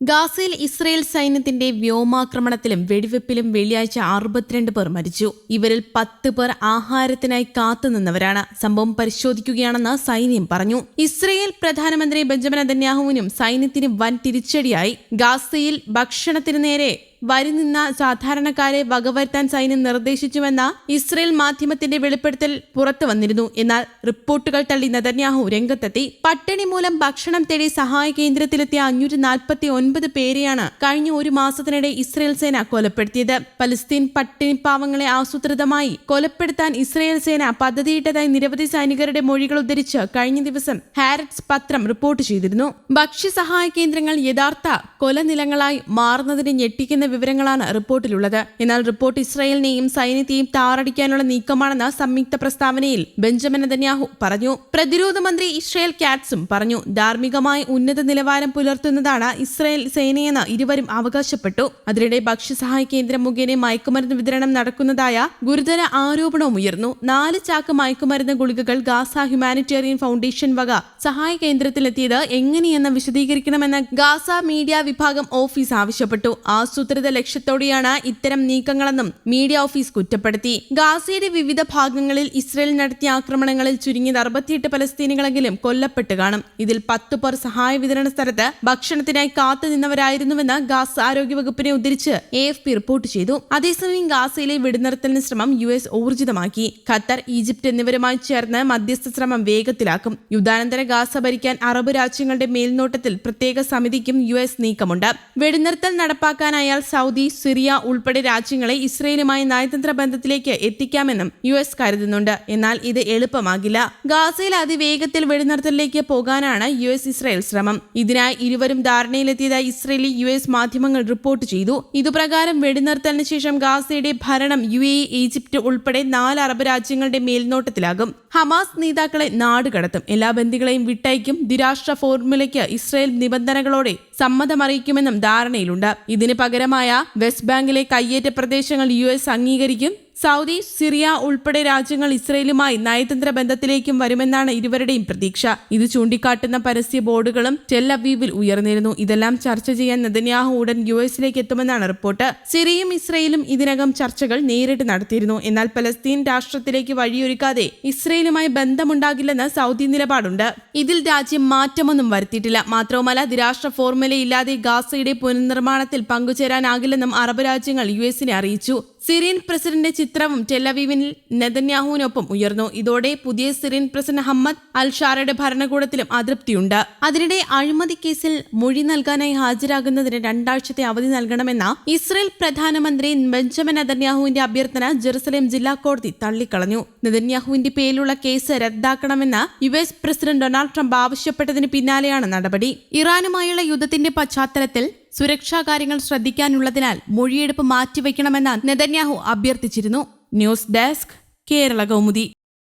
ഗാസയിൽ ഇസ്രയേൽ സൈന്യത്തിന്റെ വ്യോമാക്രമണത്തിലും വെടിവെപ്പിലും വെള്ളിയാഴ്ച അറുപത്തിരണ്ട് പേർ മരിച്ചു. ഇവരിൽ പത്ത് പേർ ആഹാരത്തിനായി കാത്തുനിന്നവരാണ് സംഭവം പരിശോധിക്കുകയാണെന്ന് സൈന്യം പറഞ്ഞു. ഇസ്രയേൽ പ്രധാനമന്ത്രി ബെഞ്ചമിൻ അതന്യാഹുവിനും സൈന്യത്തിന് വൻ തിരിച്ചടിയായി. ഗാസയിൽ ഭക്ഷണത്തിന് നേരെ വരിനിന്ന സാധാരണക്കാരെ വകവരുത്താൻ സൈന്യം നിർദ്ദേശിച്ചുവെന്ന ഇസ്രയേൽ മാധ്യമത്തിന്റെ വെളിപ്പെടുത്തൽ പുറത്തു വന്നിരുന്നു. എന്നാൽ റിപ്പോർട്ടുകൾ തള്ളി നെതന്യാഹു രംഗത്തെത്തി. പട്ടിണി മൂലം ഭക്ഷണം തേടി സഹായ കേന്ദ്രത്തിലെത്തിയ അഞ്ഞൂറ്റി നാൽപ്പത്തി ഒൻപത് പേരെയാണ് കഴിഞ്ഞ ഒരു മാസത്തിനിടെ ഇസ്രയേൽ സേന കൊലപ്പെടുത്തിയത്. പലസ്തീൻ പട്ടിണി പാവങ്ങളെ ആസൂത്രിതമായി കൊലപ്പെടുത്താൻ ഇസ്രയേൽ സേന പദ്ധതിയിട്ടതായി നിരവധി സൈനികരുടെ മൊഴികൾ ഉദ്ധരിച്ച് കഴിഞ്ഞ ദിവസം ഹാരറ്റ്സ് പത്രം റിപ്പോർട്ട് ചെയ്തിരുന്നു. ഭക്ഷ്യസഹായ കേന്ദ്രങ്ങൾ യഥാർത്ഥ കൊലനിലങ്ങളായി മാറുന്നതിന് ഞെട്ടിക്കുന്ന വിവരങ്ങളാണ് റിപ്പോർട്ടിലുള്ളത്. എന്നാൽ റിപ്പോർട്ട് ഇസ്രായേലിനെയും സൈന്യത്തെയും താറടിക്കാനുള്ള നീക്കമാണെന്ന് സംയുക്ത പ്രസ്താവനയിൽ ബെഞ്ചമിൻ നെതന്യാഹു പറഞ്ഞു. പ്രതിരോധ മന്ത്രി ഇസ്രായേൽ കാറ്റ്സും പറഞ്ഞു ധാർമ്മികമായി ഉന്നത നിലവാരം പുലർത്തുന്നതാണ് ഇസ്രായേൽ സേനയെന്ന് ഇരുവരും അവകാശപ്പെട്ടു. അതിനിടെ ഭക്ഷ്യസഹായ കേന്ദ്രം മുഖേന മയക്കുമരുന്ന് വിതരണം നടക്കുന്നതായ ഗുരുതര ആരോപണവും ഉയർന്നു. നാല് ചാക്ക് മയക്കുമരുന്ന് ഗുളികകൾ ഗാസ ഹ്യൂമാനിറ്റേറിയൻ ഫൗണ്ടേഷൻ വക സഹായ കേന്ദ്രത്തിലെത്തിയത് എങ്ങനെയെന്ന് വിശദീകരിക്കണമെന്ന് ഗാസ മീഡിയ വിഭാഗം ഓഫീസ് ആവശ്യപ്പെട്ടു. ആസൂത്രിത ലക്ഷ്യത്തോടെയാണ് ഇത്തരം നീക്കങ്ങളെന്നും മീഡിയ ഓഫീസ് കുറ്റപ്പെടുത്തി. ഗാസയുടെ വിവിധ ഭാഗങ്ങളിൽ ഇസ്രയേൽ നടത്തിയ ആക്രമണങ്ങളിൽ ചുരുങ്ങിയത് അറുപത്തിയെട്ട് പലസ്തീനികളെങ്കിലും കൊല്ലപ്പെട്ട് കാണും. ഇതിൽ പത്ത് പേർ സഹായ വിതരണ സ്ഥലത്ത് ഭക്ഷണത്തിനായി കാത്തുനിന്നവരായിരുന്നുവെന്ന് ഗാസ ആരോഗ്യവകുപ്പിനെ ഉദ്ധരിച്ച് എ എഫ് പി റിപ്പോർട്ട് ചെയ്തു. അതേസമയം ഗാസയിലെ വെടിനിർത്തലിന് ശ്രമം യു എസ് ഊർജിതമാക്കി. ഖത്തർ ഈജിപ്റ്റ് എന്നിവരുമായി ചേർന്ന് മധ്യസ്ഥ ശ്രമം വേഗത്തിലാക്കും. യുദ്ധാനന്തര ഗാസ ഭരിക്കാൻ അറബ് രാജ്യങ്ങളുടെ മേൽനോട്ടത്തിൽ പ്രത്യേക സമിതിക്കും യു എസ് നീക്കമുണ്ട്. വെടിനിർത്തൽ നടപ്പാക്കാനായാൽ സൗദി സിറിയ ഉൾപ്പെടെ രാജ്യങ്ങളെ ഇസ്രയേലുമായി നയതന്ത്ര ബന്ധത്തിലേക്ക് എത്തിക്കാമെന്നും യു എസ് കരുതുന്നുണ്ട്. എന്നാൽ ഇത് എളുപ്പമാകില്ല. ഗാസയിൽ അതിവേഗത്തിൽ വെടിനിർത്തലിലേക്ക് പോകാനാണ് യു എസ് ഇസ്രയേൽ ശ്രമം. ഇതിനായി ഇരുവരും ധാരണയിലെത്തിയതായി ഇസ്രയേലി യു എസ് മാധ്യമങ്ങൾ റിപ്പോർട്ട് ചെയ്തു. ഇതുപ്രകാരം വെടിനിർത്തലിന് ശേഷം ഗാസയുടെ ഭരണം യു എ ഈജിപ്റ്റ് ഉൾപ്പെടെ നാല് അറബ് രാജ്യങ്ങളുടെ മേൽനോട്ടത്തിലാകും. ഹമാസ് നേതാക്കളെ നാടുകടത്തും എല്ലാ ബന്ദികളെയും വിട്ടയക്കും. ദ്വിരാഷ്ട്ര ഫോർമുലയ്ക്ക് ഇസ്രയേൽ നിബന്ധനകളോടെ സമ്മതമറിയിക്കുമെന്നും ധാരണയിലുണ്ട്. ഇതിന് പകരമായ വെസ്റ്റ് ബാങ്കിലെ കയ്യേറ്റ പ്രദേശങ്ങൾ യു എസ് അംഗീകരിക്കും. സൗദി സിറിയ ഉൾപ്പെടെ രാജ്യങ്ങൾ ഇസ്രയേലുമായി നയതന്ത്ര ബന്ധത്തിലേക്കും വരുമെന്നാണ് ഇരുവരുടെയും പ്രതീക്ഷ. ഇത് ചൂണ്ടിക്കാട്ടുന്ന പരസ്യ ബോർഡുകളും ടെല്ലവീവിൽ ഉയർന്നിരുന്നു. ഇതെല്ലാം ചർച്ച ചെയ്യാൻ നെതന്യാഹു ഉടൻ യു എസിലേക്ക് എത്തുമെന്നാണ് റിപ്പോർട്ട്. സിറിയയും ഇസ്രയേലും ഇതിനകം ചർച്ചകൾ നേരിട്ട് നടത്തിയിരുന്നു. എന്നാൽ പലസ്തീൻ രാഷ്ട്രത്തിലേക്ക് വഴിയൊരുക്കാതെ ഇസ്രയേലുമായി ബന്ധമുണ്ടാകില്ലെന്ന് സൗദി നിലപാടുണ്ട്. ഇതിൽ രാജ്യം മാറ്റമൊന്നും വരുത്തിയിട്ടില്ല. മാത്രവുമല്ല ദ്വിരാഷ്ട്ര ഫോർമുലയില്ലാതെ ഗാസയുടെ പുനർനിർമ്മാണത്തിൽ പങ്കുചേരാനാകില്ലെന്നും അറബ് രാജ്യങ്ങൾ യു എസിനെ അറിയിച്ചു. സിറിയൻ പ്രസിഡന്റ് ചിത്രവും ടെലവീവിൽ നെതന്യാഹുവിനൊപ്പം ഉയർന്നു. ഇതോടെ പുതിയ സിറിയൻ പ്രസിഡന്റ് ഹമ്മദ് അൽ ഷാറയുടെ ഭരണകൂടത്തിലും അതൃപ്തിയുണ്ട്. അതിനിടെ അഴിമതി കേസിൽ മൊഴി നൽകാനായി ഹാജരാകുന്നതിന് രണ്ടാഴ്ചത്തെ അവധി നൽകണമെന്ന ഇസ്രയേൽ പ്രധാനമന്ത്രി ബെഞ്ചമിൻ നെതന്യാഹുവിന്റെ അഭ്യർത്ഥന ജെറുസലേം ജില്ലാ കോടതി തള്ളിക്കളഞ്ഞു. നെതന്യാഹുവിന്റെ പേരിലുള്ള കേസ് റദ്ദാക്കണമെന്ന് U S president Donald Trump ആവശ്യപ്പെട്ടതിന് പിന്നാലെയാണ് നടപടി. ഇറാനുമായുള്ള യുദ്ധത്തിന്റെ പശ്ചാത്തലത്തിൽ സുരക്ഷാ കാര്യങ്ങൾ ശ്രദ്ധിക്കാനുള്ളതിനാൽ മൊഴിയെടുപ്പ് മാറ്റിവെക്കണമെന്ന് Netanyahu അഭ്യർത്ഥിച്ചിരുന്നു. News desk Kerala Kaumudi.